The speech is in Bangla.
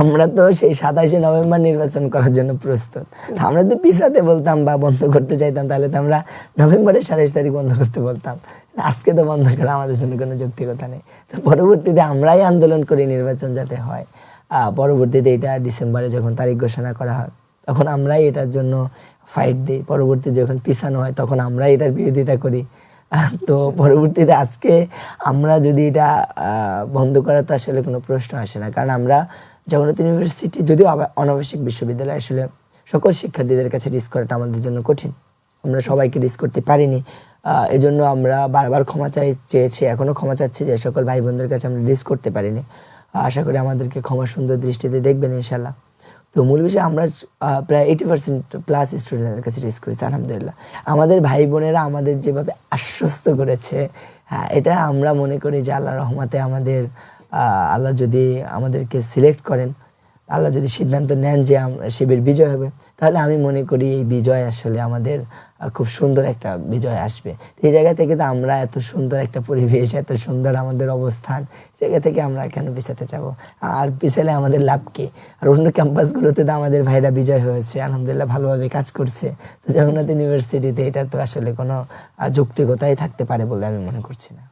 আমরা তো সেই সাতাশে নভেম্বর নির্বাচন করার জন্য প্রস্তুত। আমরা তো পিছাতে বলতাম বা বন্ধ করতে চাইতাম, তাহলে তো আমরা নভেম্বরের সাতাশ তারিখ বন্ধ করতে বলতাম। আজকে তো বন্ধ করা আমাদের জন্য কোনো যৌক্তিকতা নেই। তো পরবর্তীতে আমরাই আন্দোলন করি নির্বাচন যাতে হয়। পরবর্তীতে এটা ডিসেম্বরে যখন তারিখ ঘোষণা করা হয়, তখন আমরাই এটার জন্য ফাইট দিই। পরবর্তী যখন পিছানো হয়, তখন আমরাই এটার বিরোধিতা করি। তো পরবর্তীতে আজকে আমরা যদি এটা বন্ধ করা তো আসলে কোনো প্রশ্ন আসে না। কারণ আমরা জগন্নাথ ইউনিভার্সিটি যদিও অনাবশ্যিক বিশ্ববিদ্যালয় আসলে সকল শিক্ষার্থীদের কাছে রিস্ক করাটা আমাদের জন্য কঠিন। আমরা সবাইকে রিস্ক করতে পারিনি। আহ, এজন্য আমরা বারবার ক্ষমা চাই চেয়েছি এখনও ক্ষমা চাচ্ছি যে সকল ভাই বোনদের কাছে আমরা রিস্ক করতে পারিনি। আশা করি আমাদেরকে ক্ষমা সুন্দর দৃষ্টিতে দেখবেন ইনশাল্লাহ তো মূল বিষয় আমরা প্রায় এইটি পার্সেন্ট প্লাস স্টুডেন্টের কাছে রেস করেছি, আলহামদুলিল্লাহ। আমাদের ভাই বোনেরা আমাদের যেভাবে আশ্বস্ত করেছে হ্যাঁ এটা আমরা মনে করি যে আল্লাহ রহমাতে আমাদের আল্লাহ যদি আমাদেরকে সিলেক্ট করেন আল্লাহ যদি সিদ্ধান্ত নেন যে শিবির বিজয় হবে তাহলে আমি মনে করি এই বিজয় আসলে আমাদের খুব সুন্দর একটা বিজয় আসবে। এই জায়গা থেকে তো আমরা এত সুন্দর একটা পরিবেশ এত সুন্দর আমাদের অবস্থান জায়গা থেকে আমরা কেন পিছাতে যাব? আর পিছালে আমাদের লাভ কি? আর অন্য ক্যাম্পাসগুলোতে তো আমাদের ভাইরা বিজয় হয়েছে আলহামদুলিল্লাহ ভালোভাবে কাজ করছে। তো জগন্নাথ ইউনিভার্সিটিতে এটার তো আসলে কোনো যৌক্তিকতাই থাকতে পারে বলে আমি মনে করছি না।